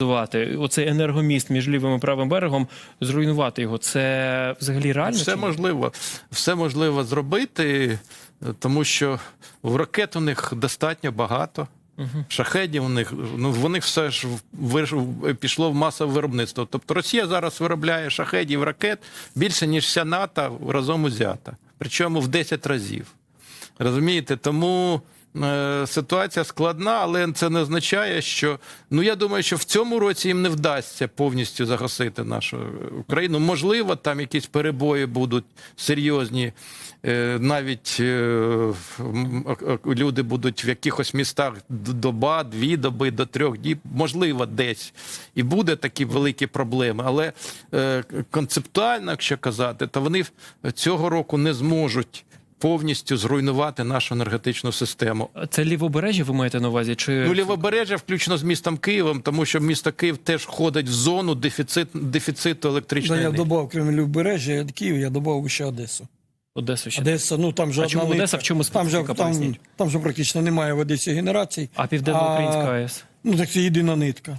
Зруйнувати оцей енергоміст між лівим і правим берегом, зруйнувати його. Це взагалі реально? Все можливо, все можливо зробити, тому що в ракет у них достатньо багато. Шахедів у них ну в них все ж пішло в масове виробництво. Тобто Росія зараз виробляє шахедів ракет більше ніж вся НАТО разом узята, причому в 10 разів. Розумієте, тому ситуація складна, але це не означає, що ну я думаю, що в цьому році їм не вдасться повністю загасити нашу Україну. Можливо, там якісь перебої будуть серйозні. Е, навіть е, е, люди будуть в якихось містах доба, дві доби до трьох діб, можливо, десь і буде такі великі проблеми. Але е, концептуально, якщо казати, то вони цього року не зможуть повністю зруйнувати нашу енергетичну систему. Це лівобережжя, ви маєте на увазі? Чи Ну, лівобережжя, включно з містом Києвом, тому що місто Київ теж входить в зону дефіцит, дефіциту Да, електричної я додав, крім Лівбережжя, Київ, я додав ще Одесу. Одесу ще? Одеса, ну там же А чому. Одеса? В чому там же, там, там же практично немає в Одесі генерацій. А Південноукраїнська АЕС? Ну так це єдина нитка.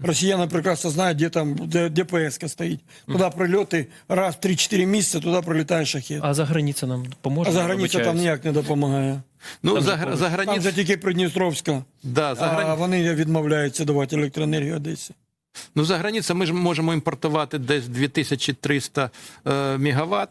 Росіяни прекрасно знають, де там де, де ПСК стоїть. Туди прильоти раз в 3-4 місяці, туди прилітає шахет. А за границя нам допоможе? А за границя там ніяк не допомагає. Ну, Там за, же гра- поруч. Там же тільки Придністровська, да, за, а грані... вони відмовляються давати електроенергію Одесі. ну, за границю ми ж можемо імпортувати десь 2300 е, мегаватт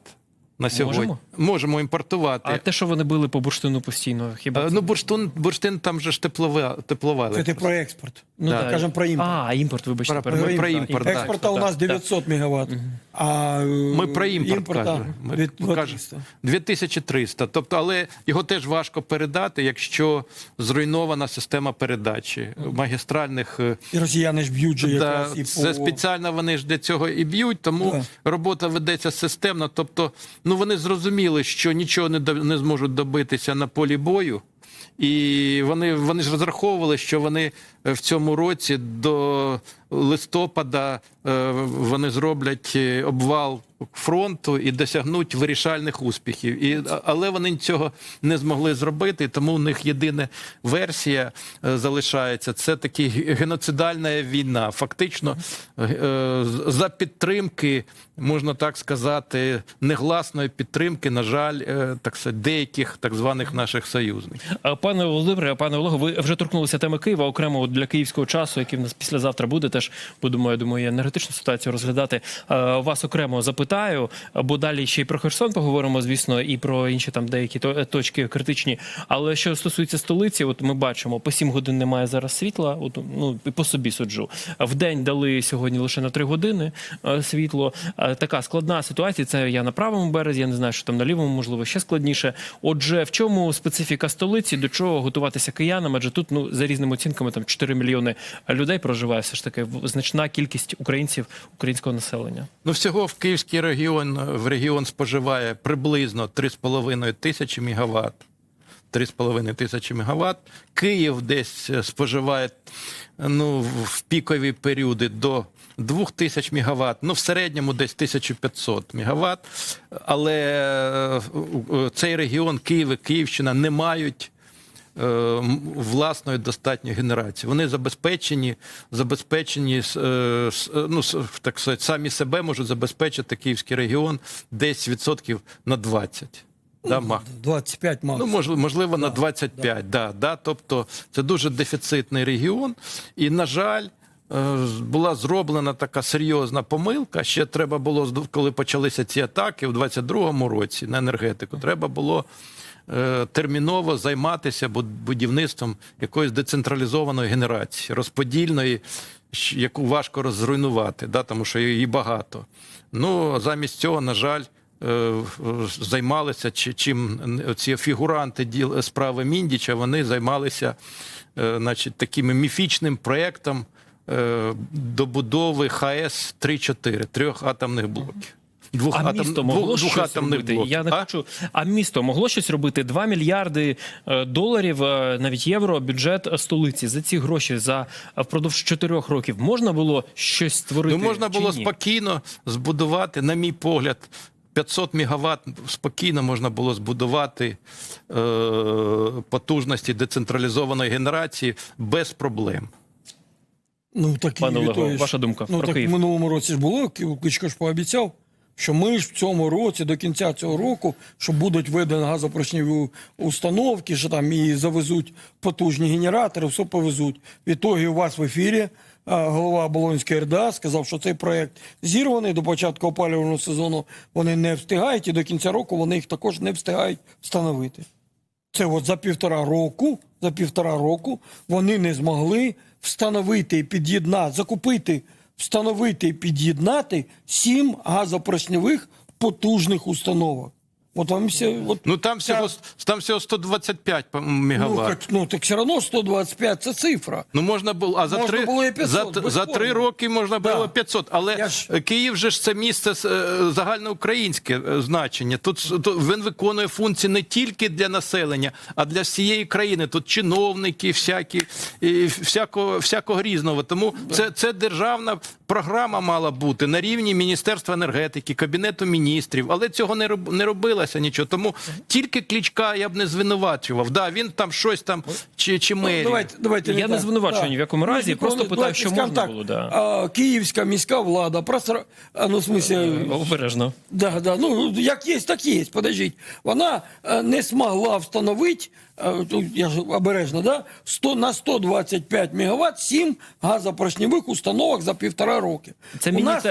на сьогодні. Можемо? Можемо імпортувати. А те, що вони били по бурштину постійно, хіба Е, це- ну, бурштин, бурштин там же ж теплова, теплова Це ти про експорт. Ну, да. Кажемо про імпорт. А, імпорт, вибачте. Про- про Так, імпорт, да. Експорта у нас так. 900 мегаватт, а Ми про імпорт імпорта кажемо. Ми від кажемо 2300. Тобто, але його теж важко передати, якщо зруйнована система передачі магістральних. е, І росіяни ж б'ють же Да, якраз і це по... спеціально вони ж для цього і б'ють, тому Да. робота ведеться системно. Тобто, ну вони зрозуміли, що нічого не, не зможуть добитися на полі бою. І вони, вони ж розраховували, що вони е, в цьому році до листопада е, вони зроблять е, обвал фронту і досягнуть вирішальних успіхів. І, але вони цього не змогли зробити, тому у них єдина версія е, залишається. Це такі геноцидальна війна. Фактично, за підтримки, можна так сказати, негласної підтримки, на жаль, так сказати, деяких так званих наших союзників. Пане Володимире, пане Олего, ви вже торкнулися теми Києва окремо для київського часу, який в нас післязавтра буде. Теж будемо, я думаю, і енергетичну ситуацію розглядати. Е, Вас окремо запитаю, бо далі ще й про Херсон поговоримо, звісно, і про інші там деякі точки критичні. Але що стосується столиці, от ми бачимо, по 7 годин немає зараз світла. От ну по собі суджу. В день дали сьогодні лише на 3 години е, світло. Е, Така складна ситуація. Це я на правому березі. Я не знаю, що там на лівому, можливо, ще складніше. Отже, в чому специфіка столиці, до чого готуватися киянам? Адже тут, ну за різними оцінками, там 4 мільйони людей проживає. Все ж таки значна кількість українців, українського населення. Ну, всього в Київський регіон в регіон споживає приблизно 3,5 тисячі мегаватт. 3,5 тисячі мегаватт. Київ десь е, споживає ну, в пікові періоди до 2 тисяч мегаватт, ну в середньому десь 1500 мегаватт. Але е, цей регіон Київ і Київщина не мають власної достатньої генерації. Вони забезпечені, забезпечені е, е, ну, так сказати, самі себе можуть забезпечити Київський регіон десь відсотків на 20. Да, мах. 25 Ну, максимум. можливо, можливо на 25, да. Да, Тобто це дуже дефіцитний регіон. І, на жаль, е, була зроблена така серйозна помилка. Ще треба було, коли почалися ці атаки у 22-му році на енергетику, треба було е, терміново займатися будівництвом якоїсь децентралізованої генерації, розподільної, яку важко розруйнувати, да, тому що її багато. Ну, замість цього, на жаль, е, займалися чим ці фігуранти справи Міндіча, вони займалися е, значить, таким міфічним проєктом е, добудови ХАЕС 3-4, трьох атомних блоків. Двох А атом- місто могло двох- двох щось атомних робити? блоків. Я не А? хочу. А місто могло щось робити? 2 мільярди е, доларів, е, навіть євро, бюджет столиці за ці гроші за е, впродовж 4 років. Можна було щось створити? Ну, можна було ні? спокійно збудувати, на мій погляд, 500 мегаватт спокійно можна було збудувати е, потужності децентралізованої генерації без проблем. Ну, так і Пане Олего, ваша думка Ну, про так Київ? в минулому році ж було, Ки- Кличко ж пообіцяв, що ми ж в цьому році, до кінця цього року, що будуть введені газопоршневі установки, що там і завезуть потужні генератори, все повезуть. Відтоді у вас в ефірі голова Оболонської РДА сказав, що цей проект зірваний до початку опалювального сезону. Вони не встигають, і до кінця року вони їх також не встигають встановити. Це от за півтора року, за півтора року вони не змогли встановити і під'єднати, закупити, встановити і під'єднати сім газопросньових потужних установок. От вам все, от, Ну там всього, там всього 125 ну, мегаватт. так, ну так все одно 125 це цифра. Ну можна було, а за Можна три було і 500, за, за три роки можна Да. було 500. Але Я ж- Київ же ж це місце е, загальноукраїнське е, значення. Тут то він виконує функції не тільки для населення, а для всієї країни. Тут чиновники, всякі і всякого, всякого різного. Тому це, це державна програма мала бути на рівні Міністерства енергетики, Кабінету міністрів. Але цього не роб, не робилося нічого. Тому тільки клічка я б не звинувачував. Да, він там щось там чи, чи мерію. Ну, Давайте, давайте Я не звинувачую ні в якому разі, Ну, просто ну, питаю, що можна було, да. А, Київська міська влада, просра... а, ну, в смысле, Обережно. Да, да, ну як є, так є. Подождіть. Вона е, не змогла встановити, е, тут я ж обережно, да, 100, на 125 мегаватт 7 газопоршневих установок за півтора роки. Це У нас-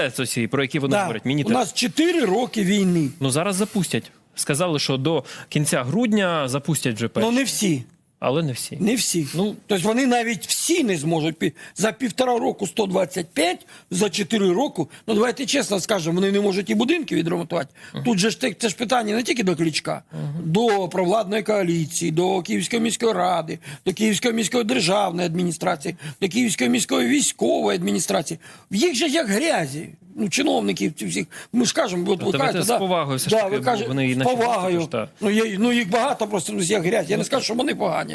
про які вони да, говорять. у нас 4 роки війни. Ну зараз запустять. Сказали, що до кінця грудня запустять вже Ну не всі. Але не всі. Не всі. Ну- тобто вони навіть всі не зможуть пі- за півтора року 125, за 4 роки. Ну давайте чесно скажемо, вони не можуть і будинки відремонтувати. Тут же ж те- це ж питання не тільки до Кличка, до провладної коаліції, до Київської міської ради, до Київської міської державної адміністрації, до Київської міської військової адміністрації. В їх же як грязі. Ну, чиновників ці всіх. Ми ж кажемо, от ви давайте кажете, з да, повагою все ж да, таки, ви бо кажете, вони і з наші повагою. Ну, є, ну їх багато просто ну, є грязь. Я не скажу, що вони погані.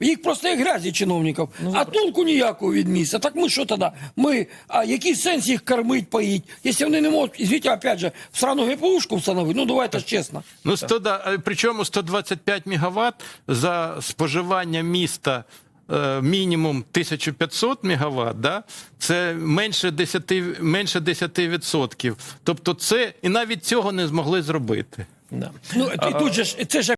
Їх просто є грязі чиновників. а толку ніякого від місця. Так ми що тоді? Ми, а який сенс їх кормить, поїть? Якщо вони не можуть, звідти, опять же, в срану ГПУшку встановити, ну давайте ж чесно. Ну, 100, да, е, причому 125 мегаватт за споживання міста е, мінімум 1500 мегаватт, да? це менше 10, менше 10%. Тобто це, і навіть цього не змогли зробити. Да. Ну, і тут же це ж